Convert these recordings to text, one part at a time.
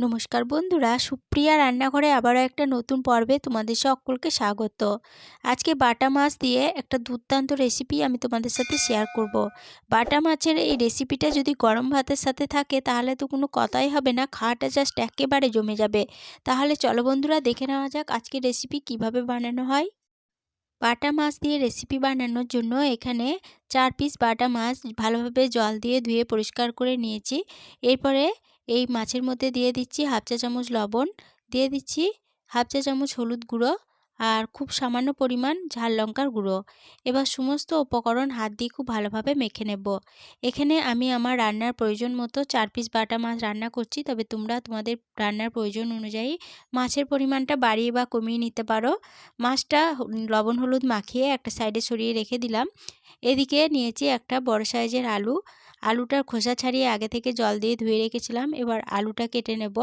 নমস্কার বন্ধুরা, সুপ্রিয়া রান্নাঘরে আবারও একটা নতুন পর্বে তোমাদের সকলকে স্বাগত। আজকে বাটা মাছ দিয়ে একটা দুর্দান্ত রেসিপি আমি তোমাদের সাথে শেয়ার করব। বাটা মাছের এই রেসিপিটা যদি গরম ভাতের সাথে থাকে, তাহলে তো কোনো কথাই হবে না, খাওয়াটা জাস্ট একেবারে জমে যাবে। তাহলে চলো বন্ধুরা, দেখে নেওয়া যাক আজকে রেসিপি কীভাবে বানানো হয়। বাটা মাছ দিয়ে রেসিপি বানানোর জন্য এখানে চার পিস বাটা মাছ ভালোভাবে জল দিয়ে ধুয়ে পরিষ্কার করে নিয়েছি। এরপরে এই মাছের মধ্যে দিয়ে দিচ্ছি হাফ চা চামচ লবণ, দিয়ে দিচ্ছি হাফ চা চামচ হলুদ গুঁড়ো আর খুব সামান্য পরিমাণ ঝাল লঙ্কার গুঁড়ো। এবার সমস্ত উপকরণ হাত দিয়ে খুব ভালোভাবে মেখে নেব। এখানে আমি আমার রান্নার প্রয়োজন মতো চার পিস বাটা মাছ রান্না করছি, তবে তোমরা তোমাদের রান্নার প্রয়োজন অনুযায়ী মাছের পরিমাণটা বাড়িয়ে বা কমিয়ে নিতে পারো। মাছটা লবণ হলুদ মাখিয়ে একটা সাইডে সরিয়ে রেখে দিলাম। এদিকে নিয়েছি একটা বড় সাইজের আলু। আলুটার খোসা ছাড়িয়ে আগে থেকে জল দিয়ে ধুয়ে রেখেছিলাম। এবার আলুটা কেটে নেব।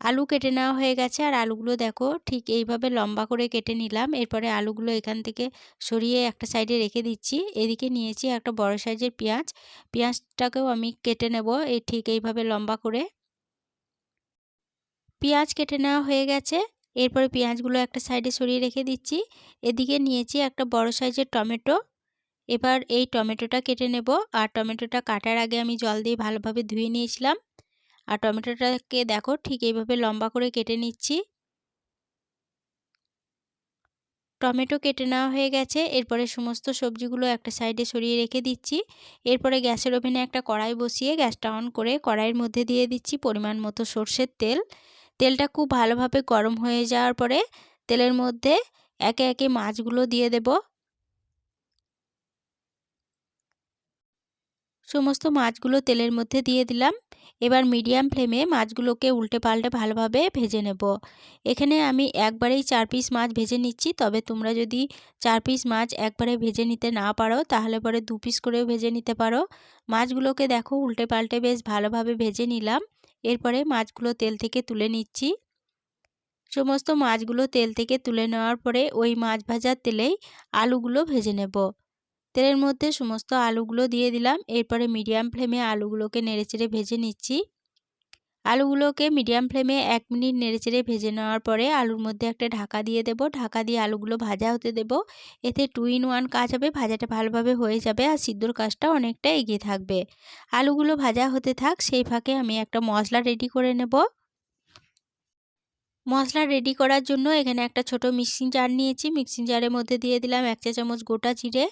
আলু কেটে নেওয়া হয়ে গেছে আর আলুগুলো দেখো ঠিক এইভাবে লম্বা করে কেটে নিলাম। এরপরে আলুগুলো এখান থেকে সরিয়ে একটা সাইডে রেখে দিচ্ছি। এদিকে নিয়েছি একটা বড় সাইজের পেঁয়াজ। পেঁয়াজটাকেও আমি কেটে নেব এই ঠিক এইভাবে লম্বা করে। পেঁয়াজ কেটে নেওয়া হয়ে গেছে। এরপরে পেঁয়াজগুলো একটা সাইডে সরিয়ে রেখে দিচ্ছি। এদিকে নিয়েছি একটা বড় সাইজের টমেটো। এবার এই টমেটোটা কেটে নেব। আর টমেটোটা কাটার আগে আমি জল দিয়ে ভালোভাবে ধুয়ে নিয়েছিলাম। আর টমেটোটাকে দেখো ঠিক এইভাবে লম্বা করে কেটে নিচ্ছি। টমেটো কেটে নেওয়া হয়ে গেছে। এরপরে সমস্ত সবজিগুলো একটা সাইডে সরিয়ে রেখে দিচ্ছি। এরপরে গ্যাসের ওভেনে একটা কড়াই বসিয়ে গ্যাসটা অন করে কড়াইয়ের মধ্যে দিয়ে দিচ্ছি পরিমাণ মতো সর্ষের তেল। তেলটা খুব ভালোভাবে গরম হয়ে যাওয়ার পরে তেলের মধ্যে একে একে মাছগুলো দিয়ে দেব। সমস্ত মাছগুলো তেলের মধ্যে দিয়ে দিলাম। এবার মিডিয়াম ফ্লেমে মাছগুলোকে উল্টে পাল্টে ভালোভাবে ভেজে নেব। এখানে আমি একবারেই চার পিস মাছ ভেজে নিচ্ছি। তবে তোমরা যদি চার পিস মাছ একবারে ভেজে নিতে না পারো, তাহলে পরে দু পিস করেও ভেজে নিতে পারো। মাছগুলোকে দেখো উল্টে পাল্টে বেশ ভালোভাবে ভেজে নিলাম। এরপরে মাছগুলো তেল থেকে তুলে নিচ্ছি। সমস্ত মাছগুলো তেল থেকে তুলে নেওয়ার পরে ওই মাছ ভাজার তেলেই আলুগুলো ভেজে নেব। তেলের মধ্যে সমস্ত আলুগুলো দিয়ে দিলাম। এরপরে মিডিয়াম ফ্লেমে আলুগুলোকে নেড়েচেড়ে ভেজে নিচ্ছি। আলুগুলোকে মিডিয়াম ফ্লেমে এক মিনিট নেড়েচেড়ে ভেজে নেওয়ার পরে আলুর মধ্যে একটা ঢাকা দিয়ে দেব। ঢাকা দিয়ে আলুগুলো ভাজা হতে দেব। এতে টু ইন ওয়ান কাজ হবে। ভাজাটা ভালোভাবে হয়ে যাবে আর সিদ্ধর কাজটা অনেকটা এগিয়ে থাকবে। আলুগুলো ভাজা হতে থাক, সেই ফাঁকে আমি একটা মশলা রেডি করে নেব। মশলা রেডি করার জন্য এখানে একটা ছোট মিক্সিং জার নিয়েছি। মিক্সিং জারের মধ্যে দিয়ে দিলাম এক চা চামচ গোটা জিরে।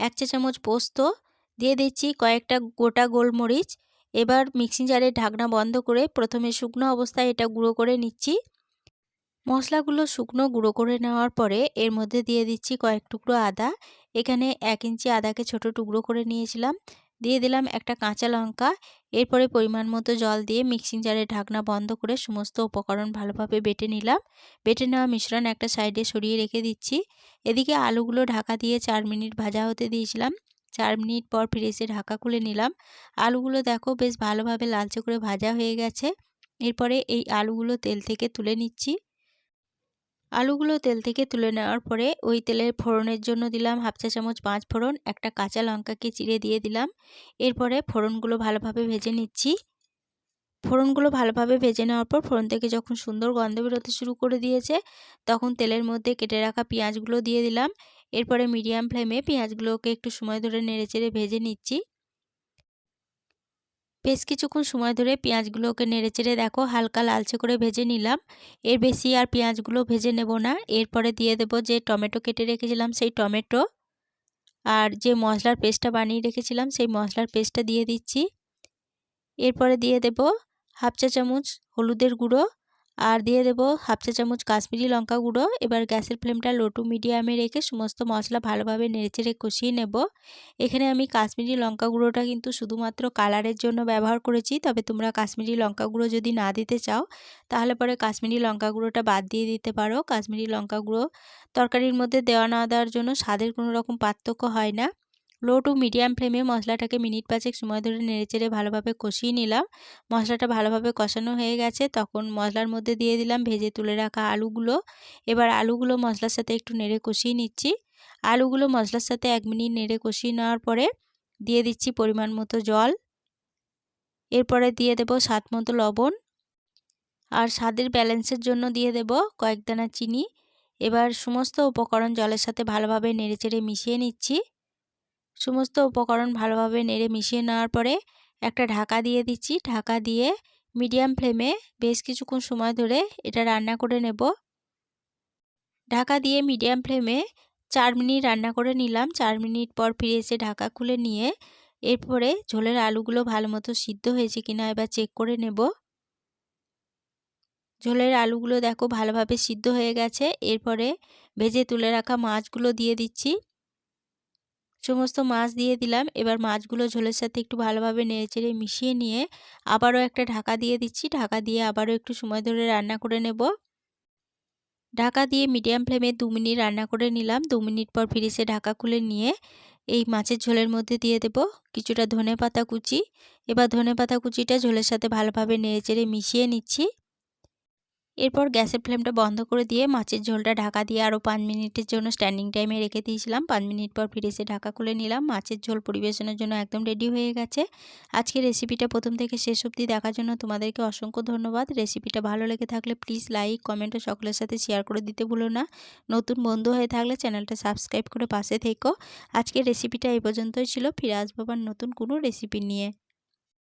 এক চা চামচ পোস্ত, দিয়ে দিচ্ছি কয়েকটা গোটা গোলমরিচ। এবার মিক্সিং জারের ঢাকনা বন্ধ করে প্রথমে শুকনো অবস্থায় এটা গুঁড়ো করে নিচ্ছি। মশলাগুলো শুকনো গুঁড়ো করে নেওয়ার পরে এর মধ্যে দিয়ে দিচ্ছি কয়েক টুকরো আদা। এখানে এক ইঞ্চি আদাকে ছোট টুকরো করে নিয়েছিলাম। দিয়ে দিলাম একটা কাঁচা লঙ্কা। এরপরে পরিমাণ মতো জল দিয়ে মিক্সিং জারের ঢাকনা বন্ধ করে সমস্ত উপকরণ ভালোভাবে বেটে নিলাম। বেটে নেওয়া মিশ্রণ একটা সাইডে সরিয়ে রেখে দিচ্ছি। এদিকে আলুগুলো ঢাকা দিয়ে চার মিনিট ভাজা হতে দিয়েছিলাম। চার মিনিট পর ফিরে এসে ঢাকা খুলে নিলাম। আলুগুলো দেখো বেশ ভালোভাবে লালচে করে ভাজা হয়ে গেছে। এরপরে এই আলুগুলো তেল থেকে তুলে নিচ্ছি। আলুগুলো তেল থেকে তুলে নেওয়ার পরে ওই তেলের ফোড়নের জন্য দিলাম হাফ চা চামচ পাঁচ ফোড়ন, একটা কাঁচা লঙ্কাকে চিড়ে দিয়ে দিলাম। এরপরে ফোড়নগুলো ভালোভাবে ভেজে নিচ্ছি। ফোড়নগুলো ভালোভাবে ভেজে নেওয়ার পর ফোড়ন থেকে যখন সুন্দর গন্ধ বেরোতে শুরু করে দিয়েছে, তখন তেলের মধ্যে কেটে রাখা পেঁয়াজগুলো দিয়ে দিলাম। এরপরে মিডিয়াম ফ্লেমে পেঁয়াজগুলোকে একটু সময় ধরে নেড়েচেড়ে ভেজে নিচ্ছি। বেশ কিছুক্ষণ সময় ধরে পেঁয়াজগুলোকে নেড়েচেড়ে দেখো, হালকা লালচে করে ভেজে নিলাম। এর বেশি আর পেঁয়াজগুলো ভেজে নেব না। এরপরে দিয়ে দেব যে টমেটো কেটে রেখেছিলাম সেই টমেটো আর যে মশলার পেস্টটা বানিয়ে রেখেছিলাম সেই মশলার পেস্টটা দিয়ে দিচ্ছি। এরপরে দিয়ে দেব হাফ চা চামচ হলুদের গুঁড়ো আর দিয়ে দেবো হাফ চা চামচ কাশ্মীরি লঙ্কা গুঁড়ো। এবার গ্যাসের ফ্লেমটা লো টু মিডিয়ামে রেখে সমস্ত মশলা ভালোভাবে নেড়েচেড়ে কষিয়ে নেব। এখানে আমি কাশ্মীরি লঙ্কা গুঁড়োটা কিন্তু শুধুমাত্র কালারের জন্য ব্যবহার করেছি। তবে তোমরা কাশ্মীরি লঙ্কা গুঁড়ো যদি না দিতে চাও, তাহলে পরে কাশ্মীরি লঙ্কা গুঁড়োটা বাদ দিয়ে দিতে পারো। কাশ্মীরি লঙ্কা গুঁড়ো তরকারির মধ্যে দেওয়া না দেওয়ার জন্য স্বাদের কোনো রকম পার্থক্য হয় না। লো টু মিডিয়াম ফ্লেমে মশলাটাকে মিনিট পাঁচেক সময় ধরে নেড়েচেড়ে ভালোভাবে কষিয়ে নিলাম। মশলাটা ভালোভাবে কষানো হয়ে গেছে, তখন মশলার মধ্যে দিয়ে দিলাম ভেজে তুলে রাখা আলুগুলো। এবার আলুগুলো মশলার সাথে একটু নেড়ে কষিয়ে নিচ্ছি। আলুগুলো মশলার সাথে এক মিনিট নেড়ে কষিয়ে নেওয়ার পরে দিয়ে দিচ্ছি পরিমাণ মতো জল। এরপরে দিয়ে দেব স্বাদ মতো লবণ। আর স্বাদের ব্যালেন্সের জন্য দিয়ে দেব কয়েক দানা চিনি। এবার সমস্ত উপকরণ জলের সাথে ভালোভাবে নেড়েচেড়ে মিশিয়ে নিচ্ছি। সমস্ত উপকরণ ভালোভাবে নেড়ে মিশিয়ে নেওয়ার পরে একটা ঢাকা দিয়ে দিচ্ছি। ঢাকা দিয়ে মিডিয়াম ফ্লেমে বেশ কিছুক্ষণ সময় ধরে এটা রান্না করে নেব। ঢাকা দিয়ে মিডিয়াম ফ্লেমে চার মিনিট রান্না করে নিলাম। চার মিনিট পর ফিরে এসে ঢাকা খুলে নিয়ে এরপরে ঝোলের আলুগুলো ভালো মতো সিদ্ধ হয়েছে কিনা এবার চেক করে নেব। ঝোলের আলুগুলো দেখো ভালোভাবে সিদ্ধ হয়ে গেছে। এরপরে ভেজে তুলে রাখা মাছগুলো দিয়ে দিচ্ছি। সমস্ত মাছ দিয়ে দিলাম। এবার মাছগুলো ঝোলের সাথে একটু ভালোভাবে নেড়েচেড়ে মিশিয়ে নিয়ে আবারও একটা ঢাকা দিয়ে দিচ্ছি। ঢাকা দিয়ে আবারও একটু সময় ধরে রান্না করে নেব। ঢাকা দিয়ে মিডিয়াম ফ্লেমে দু মিনিট রান্না করে নিলাম। দু মিনিট পর ফিরিসে ঢাকা খুলে নিয়ে এই মাছের ঝোলের মধ্যে দিয়ে দেব কিছুটা ধনে পাতা কুচি। এবার ধনে পাতা কুচিটা ঝোলের সাথে ভালোভাবে নেড়েচেড়ে মিশিয়ে নিচ্ছি। এরপর গ্যাসের ফ্লেমটা বন্ধ করে দিয়ে মাছের ঝোলটা ঢাকা দিয়ে আরও পাঁচ মিনিটের জন্য স্ট্যান্ডিং টাইমে রেখে দিয়েছিলাম। পাঁচ মিনিট পর ফিরে এসে ঢাকা খুলে নিলাম। মাছের ঝোল পরিবেশনের জন্য একদম রেডি হয়ে গেছে। আজকে রেসিপিটা প্রথম থেকে শেষ অবধি দেখার জন্য তোমাদেরকে অসংখ্য ধন্যবাদ। রেসিপিটা ভালো লেগে থাকলে প্লিজ লাইক কমেন্ট ও সকলের সাথে শেয়ার করে দিতে ভুলো না। নতুন বন্ধু হয়ে থাকলে চ্যানেলটা সাবস্ক্রাইব করে পাশে থেকো। আজকের রেসিপিটা এই পর্যন্তই ছিল। ফিরে আসব আবার নতুন কোনো রেসিপি নিয়ে।